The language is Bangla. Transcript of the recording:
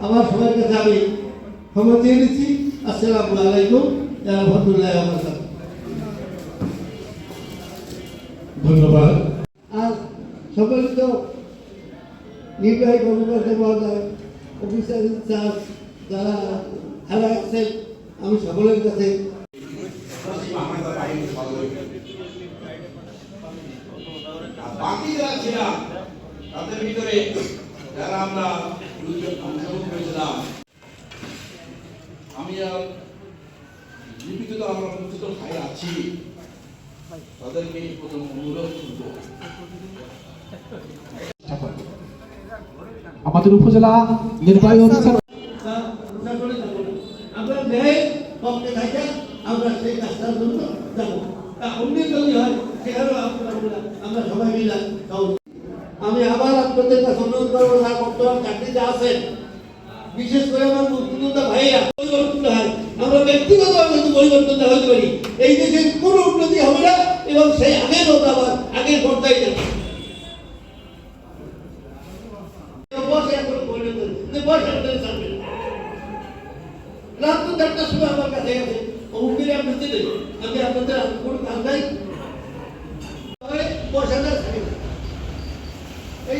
আমার সবার কাছে আমি ক্ষমা চেয়ে নিচ্ছি। আসসালামু আলাইকুম। রহমতুল্লাহ আমার ধন্যবাদ। আর সম্মানিত নির্বাহী কর্মকর্তা মহোদয় অফিসার ইনচার্জ যারা খেলা আছেন আমি সকলের কাছে বাকি যারা ছিলাম তাদের ভিতরে যারা আমরা দুজন অংশগ্রহণ করেছিলাম আমি আর জীবিত তো আমরা প্রস্তুত খাই আছি। তাদেরকে প্রথম অনুরোধ করব। আমাদের উপজেলা নির্বাহী অফিসার আমরা আমরা ন্যায়ের পক্ষে থাকি আমরা সেই কাজটার জন্য যাব তা অন্য যদি হয় সেখানেও আমরা সবাই মিলে। আমি আবার আপনাদের কাছে অনুরোধ করব যারা বর্তমান চাকরিতে আছেন বিশেষ করে আমার মুক্তিযোদ্ধা ভাইরা পরিবর্তন হয়। আমরা ব্যক্তিগতভাবে যদি পরিবর্তনটা হতে পারি। এই দেশের কোনো উন্নতি হবে না, এবং সেই আগের মতো আবার আগের পর্যায়ে যাবে। আমার কাছে গেছে আমি আপনাদের কোনো কাজ নাই তবে বসাটা থাকে না। এইটা